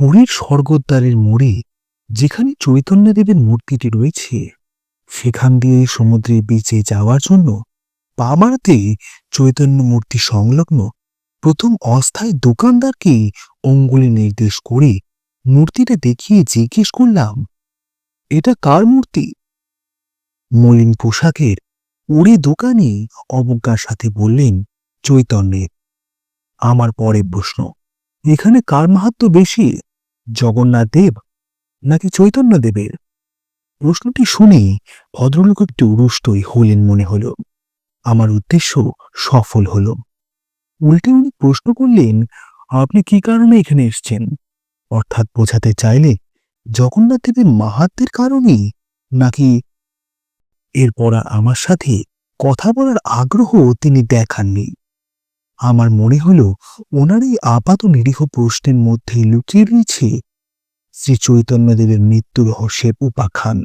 পুরীর স্বর্গদ্বারের মোড়ে যেখানে চৈতন্যদেবের মূর্তিটি রয়েছে, সেখান দিয়ে সমুদ্রের বিচে যাওয়ার জন্য বাড়াতে চৈতন্য মূর্তি সংলগ্ন প্রথম অস্থায়ী দোকানদারকে অঙ্গুলি নির্দেশ করে মূর্তিটা দেখিয়ে জিজ্ঞেস করলাম, এটা কার মূর্তি? মলিন পোশাকের উড়ে দোকানে অবজ্ঞার সাথে বললেন, চৈতন্যের। আমার পরে প্রশ্ন, এখানে কার মাহাত্ম বেশি? জগন্নাথ দেব নাকি চৈতন্য দেবের? প্রশ্নটি শুনে ভদ্রলোক একটু রুষ্টই হলেন মনে হল। আমার উদ্দেশ্য সফল হল। উল্টে উনি প্রশ্ন করলেন, আপনি কি কারণে এখানে এসছেন? অর্থাৎ বোঝাতে চাইলে জগন্নাথ দেবের মাহাত্মের কারণেই নাকি এরপর আমার সাথে কথা বলার আগ্রহ তিনি দেখাননি? আমার মনে হলো ওনার এই আপাত নিরীহ প্রশ্নের মধ্যে লুকিয়ে রয়েছে শ্রী চৈতন্যদেবের মৃত্যু রহস্যের উপাখ্যান।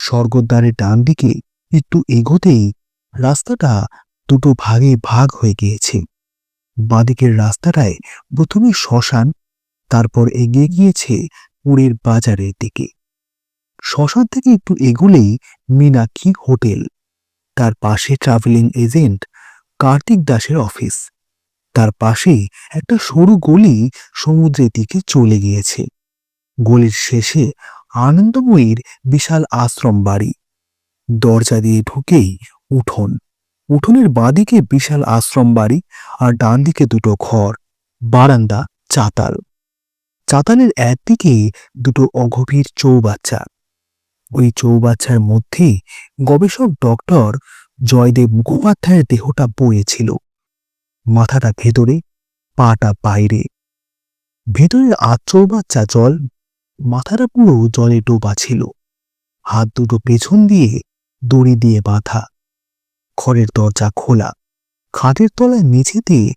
স্বর্গদ্বারের ডান দিকে একটু এগোতেই রাস্তাটা দুটো ভাগে ভাগ হয়ে গিয়েছে। বাঁদিকের রাস্তাটায় প্রথমে শ্মশান, তারপর এগিয়ে গিয়েছে পুরীর বাজারের দিকে। শ্মশান থেকে একটু এগোলেই মীনাক্ষী হোটেল, তার পাশে ট্রাভেলিং এজেন্ট কার্তিক দাসের অফিস। তার পাশেই একটা সরু গলি সমুদ্রের দিকে চলে গিয়েছে। গলির শেষে আনন্দময়ীর বিশাল আশ্রম বাড়ি। দরজা দিয়ে ঢুকেই উঠোন। উঠোনের বাঁদিকে বিশাল আশ্রম বাড়ি আর ডান দিকে দুটো ঘর, বারান্দা, চাতাল। চাতালের একদিকে দুটো অগভীর চৌবাচ্চা। ওই চৌবাচ্চার মধ্যেই গবেষক ডক্টর জয়দেব মুখোপাধ্যায়ের দেহটা বয়েছিল মাথাটা ভেতরে, পাটা বাইরে। ভেতরের আধ বাচ্চা জল, মাথাটা পুরো জলে ডোবা ছিল। হাত দুটো পেছন দিয়ে দড়ি দিয়ে বাঁধা। ঘরের দরজা খোলা। খাটের তলায় মেঝেতে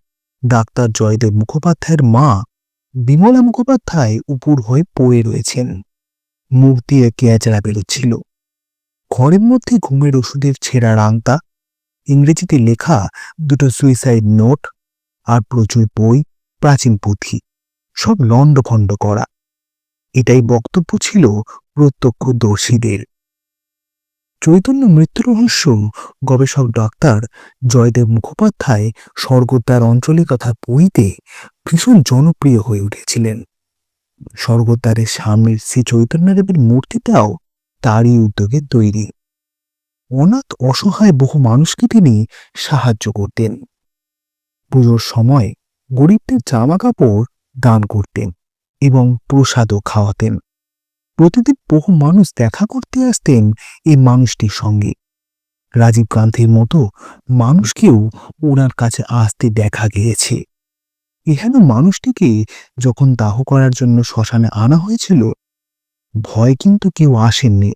ডাক্তার জয়দেব মুখোপাধ্যায়ের মা বিমলা মুখোপাধ্যায় উপুর হয়ে পড়ে রয়েছেন। মুখ দিয়ে কেয়াচড়া বেরোচ্ছিল। ঘরের মধ্যে ঘুমের ওষুধের ছেঁড়া রাংতা ইংরেজিতে লেখা দুটো সুইসাইড নোট আর প্রচুর বই, প্রাচীন পুঁথি, সব লণ্ডভণ্ড করা। এটাই বক্তব্য ছিল প্রত্যক্ষদর্শীদের। চৈতন্য মৃত্যু রহস্য গবেষক ডাক্তার জয়দেব মুখোপাধ্যায় স্বর্গদ্বার অঞ্চলে তথা বইতে ভীষণ জনপ্রিয় হয়ে উঠেছিলেন। স্বর্গদ্বারের সামনের শ্রী চৈতন্যদেবের মূর্তিটাও তারই উদ্যোগে তৈরি। অনাথ অসহায় বহু মানুষকে তিনি সাহায্য করতেন। পুজোর সময় গরিবদের জামা কাপড় দান করতেন এবং প্রসাদও খাওয়াতেন। প্রতিদিন বহু মানুষ দেখা করতে আসতেন এই মানুষটির সঙ্গে। রাজীব গান্ধীর মতো মানুষকেও ওনার কাছে আসতে দেখা গিয়েছে। এখানে মানুষটিকে যখন দাহ করার জন্য শ্মশানে আনা হয়েছিল ভয় কিন্তু কেউ আসেননি।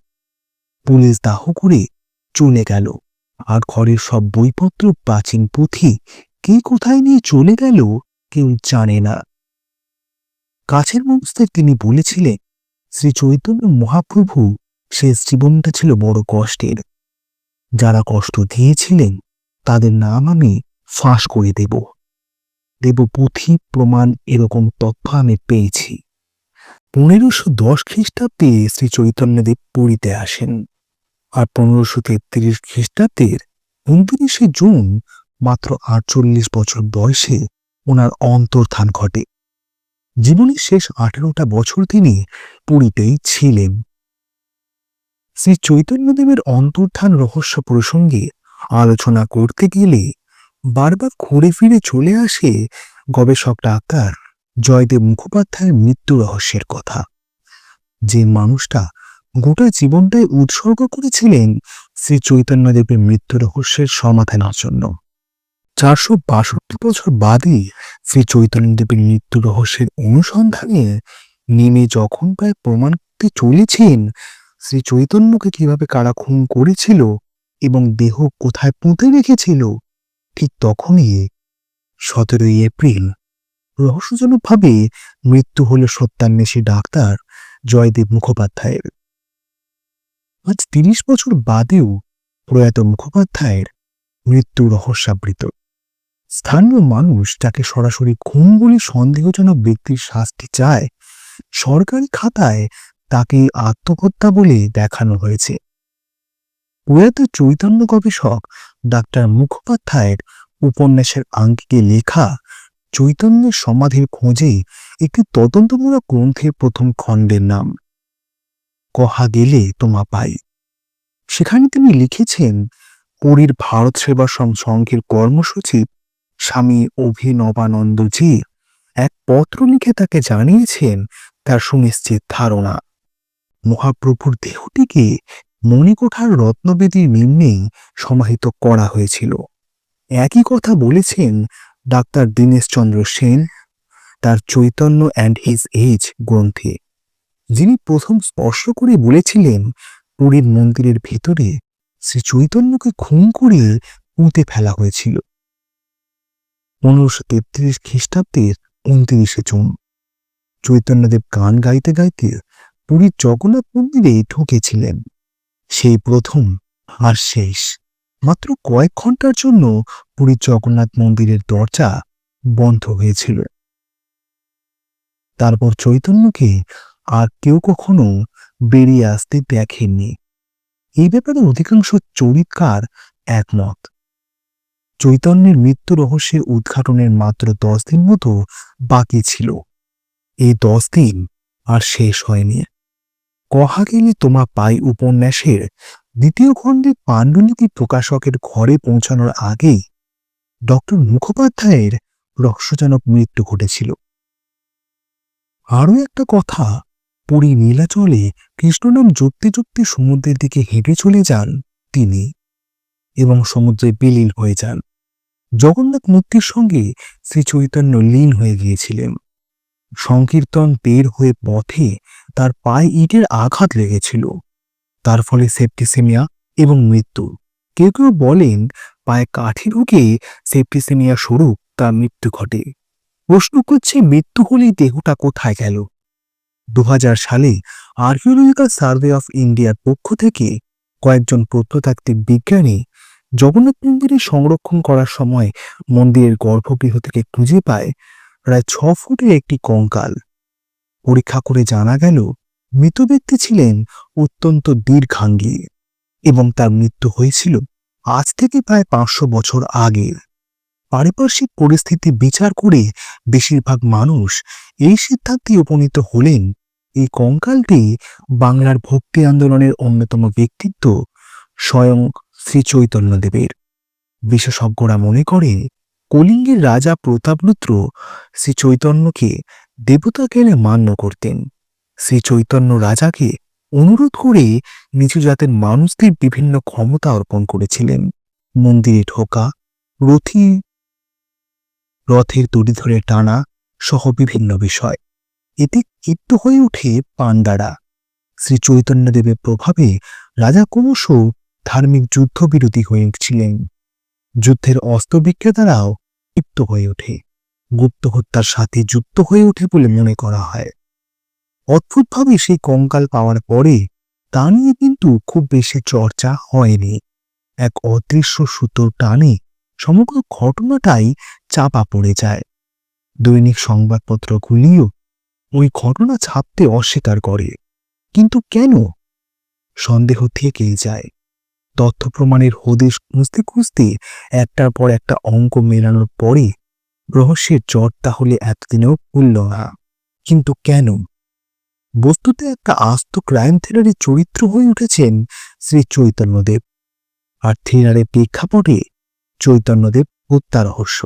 পুলিশ দাহ করে চলে গেল। আর ঘরের সব বইপত্র, প্রাচীন পুঁথি কে কোথায় নিয়ে চলে গেল কেউ জানে না। কাছের মানুষদের তিনি বলেছিলেন, শ্রী চৈতন্য মহাপ্রভু শেষ জীবনটা ছিল বড় কষ্টের। যারা কষ্ট দিয়েছিলেন তাদের নাম আমি ফাঁস করে দেব। দেব পুঁথি, প্রমাণ, এরকম তথ্য আমি পেয়েছি। পনেরোশো দশ খ্রিস্টাব্দে শ্রী চৈতন্যদেব পুরীতে আসেন আর পনেরোশো তেত্রিশ খ্রিস্টাব্দের উনত্রিশে জুন মাত্র আটচল্লিশ বছর বয়সে ওনার অন্তর্ধান ঘটে। জীবনের শেষ আঠেরোটা বছর তিনি পুরীতেই ছিলেন। শ্রী চৈতন্যদেবের অন্তর্ধান রহস্য প্রসঙ্গে আলোচনা করতে গেলে বারবার ঘুরে ফিরে চলে আসে গবেষক ডাক্তার জয়দেব মুখোপাধ্যায়ের মৃত্যু রহস্যের কথা। যে মানুষটা গোটা জীবনটাই উৎসর্গ করেছিলেন শ্রী চৈতন্যদেবের মৃত্যু রহস্যের সমাধানের জন্য। চারশো বাষট্টি বছর বাদে শ্রী চৈতন্যদেবের মৃত্যু রহস্যের অনুসন্ধানে নেমে যখন প্রায় প্রমাণ করতে চলেছেন, শ্রী চৈতন্যকে কীভাবে কারা খুন করেছিল এবং দেহ কোথায় পুঁতে রেখেছিল, ঠিক তখনই সতেরোই এপ্রিল রহস্যজনকভাবে মৃত্যু হল সত্যান্বেষী ডাক্তার জয়দেব মুখোপাধ্যায়ের। আজ তিরিশ বছর বাদেও প্রয়াত মুখোপাধ্যায়ের মৃত্যু রহস্যাবৃত। স্থানীয় মানুষ যাকে সরাসরি খুন বলে সন্দেহজনক ব্যক্তির শাস্তি চায়, সরকারি খাতায় তাকে আত্মহত্যা বলে দেখানো হয়েছে। প্রয়াত চৈতন্য গবেষক ডাক্তার মুখোপাধ্যায়ের উপন্যাসের আঙ্কিকে লেখা চৈতন্যের সমাধির খোঁজে একটি তদন্তমূলক গ্রন্থের প্রথম খণ্ডের নাম, কহা গেলে তোমা পাই। সেখানে তিনি লিখেছেন, পুরীর ভারত সেবা সংঘের কর্মসচিব স্বামী অভিনবানন্দজি এক পত্র লিখে তাকে জানিয়েছেন, তার সুনিশ্চিত ধারণা। মহাপ্রভুর দেহটিকে মণিকোঠার রত্নবেদীর নিম্নেই সমাহিত করা হয়েছিল। একই কথা বলেছেন ডাক্তার দীনেশচন্দ্র সেন, তার চৈতন্য অ্যান্ড হিজ এজ গ্রন্থে, যিনি প্রথম স্পর্শ করে বলেছিলেন, পুরীর মন্দিরের ভেতরে শ্রী চৈতন্যকে খুন করে পুঁতে ফেলা হয়েছিল। পনেরোশো তেত্রিশ খ্রিস্টাব্দের উনত্রিশে জুন, চৈতন্যদেব গান গাইতে গাইতে পুরীর জগন্নাথ মন্দিরে ঢুকেছিলেন। সেই প্রথম আর শেষ, মাত্র কয়েক ঘণ্টার জন্য পুরীর জগন্নাথ মন্দিরের দরজা বন্ধ হয়েছিল। তারপর চৈতন্যকে আর কেউ কখনো বেরিয়ে আসতে দেখেননি। এই ব্যাপারে অধিকাংশ চরিতকার একমত। চৈতন্যের মৃত্যু রহস্যের উদ্ঘাটনের মাত্র দশ দিন মতো বাকি ছিল। এই দশ দিন আর শেষ হয়নি। কহা গেলে তোমা পাই উপন্যাসের দ্বিতীয় খণ্ডে পাণ্ডুলিপি প্রকাশকের ঘরে পৌঁছানোর আগেই ডক্টর মুখোপাধ্যায়ের রহস্যজনক মৃত্যু ঘটেছিল। আরও একটা কথা, পুরী নীলাচলে কৃষ্ণনাম জপতে জপতে সমুদ্রের দিকে হেঁটে চলে যান তিনি এবং সমুদ্রে বিলীন হয়ে যান। জগন্নাথ মূর্তির সঙ্গে শ্রী চৈতন্য লীন হয়ে গিয়েছিলেন। সংকীর্তন বের হয়ে পথে তার পায়ে ইটের আঘাত লেগেছিল। তার ফলে সেপ্টিসেমিয়া এবং মৃত্যু। কেউ কেউ বলেন পায়ে কাঠি ঢুকে সেপ্টিসেমিয়া স্বরূপ তার মৃত্যু ঘটে। প্রশ্ন করছে, মৃত্যু হলেই দেহটা কোথায় গেল? দু হাজার সালে আর্কিওলজিক্যাল সার্ভে অফ ইন্ডিয়ার পক্ষ থেকে কয়েকজন প্রত্নতাত্ত্বিক বিজ্ঞানী জগন্নাথ মন্দিরে সংরক্ষণ করার সময় মন্দিরের গর্ভগৃহ থেকে খুঁজে পায় প্রায় ছ ফুটের একটি কঙ্কাল। পরীক্ষা করে জানা গেল, মৃত ব্যক্তি ছিলেন অত্যন্ত দীর্ঘাঙ্গী এবং তার মৃত্যু হয়েছিল আজ থেকে প্রায় পাঁচশো বছর আগে। পারিপার্শ্বিক পরিস্থিতি বিচার করে বেশিরভাগ মানুষ এই সিদ্ধান্তে উপনীত হলেন, এই কঙ্কালটি বাংলার ভক্তি আন্দোলনের অন্যতম ব্যক্তিত্ব স্বয়ং শ্রী চৈতন্যদেবের বিশেষজ্ঞরা মনে করে কলিঙ্গের রাজা প্রতাপরুদ্র শ্রী চৈতন্যকে দেবতা জ্ঞানে মান্য করতেন। শ্রী চৈতন্য রাজাকে অনুরোধ করে নিচু জাতের মানুষদের বিভিন্ন ক্ষমতা অর্পণ করেছিলেন। মন্দিরে ঢোকা, রথি, রথের দড়ি ধরে টানা সহ বিভিন্ন বিষয়। এতে ক্ষিপ্ত হয়ে ওঠে পাণ্ডারা শ্রী চৈতন্যদেবের প্রভাবে রাজা ক্রমশ ধার্মিক যুদ্ধবিরোধী হয়েছিলেন যুদ্ধের অস্ত্র বিক্রেতারাও ক্ষিপ্ত হয়ে ওঠে। গুপ্ত হত্যার সাথে যুক্ত হয়ে ওঠে বলে মনে করা হয়। অদ্ভুতভাবে সেই কঙ্কাল পাওয়ার পরে তা নিয়ে কিন্তু খুব বেশি চর্চা হয়নি। এক অদৃশ্য সুতোর টানে সমগ্র ঘটনাটাই চাপা পড়ে যায়। দৈনিক সংবাদপত্রগুলিও ওই ঘটনা ছাপতে অস্বীকার করে। কিন্তু কেন? সন্দেহ থেকেই যায়। তথ্য প্রমাণের হদিশ খুঁজতে খুঁজতে একটার পর একটা অঙ্ক মেলানোর পরে রহস্যের জট তাহলে এতদিনেও খুলল না। কিন্তু কেন? বস্তুতে একটা আস্ত ক্রাইম থ্রিলারের চরিত্র হয়ে উঠেছেন শ্রী চৈতন্যদেব। আর থ্রিলারের প্রেক্ষাপটে চৈতন্যদেব হত্যা রহস্য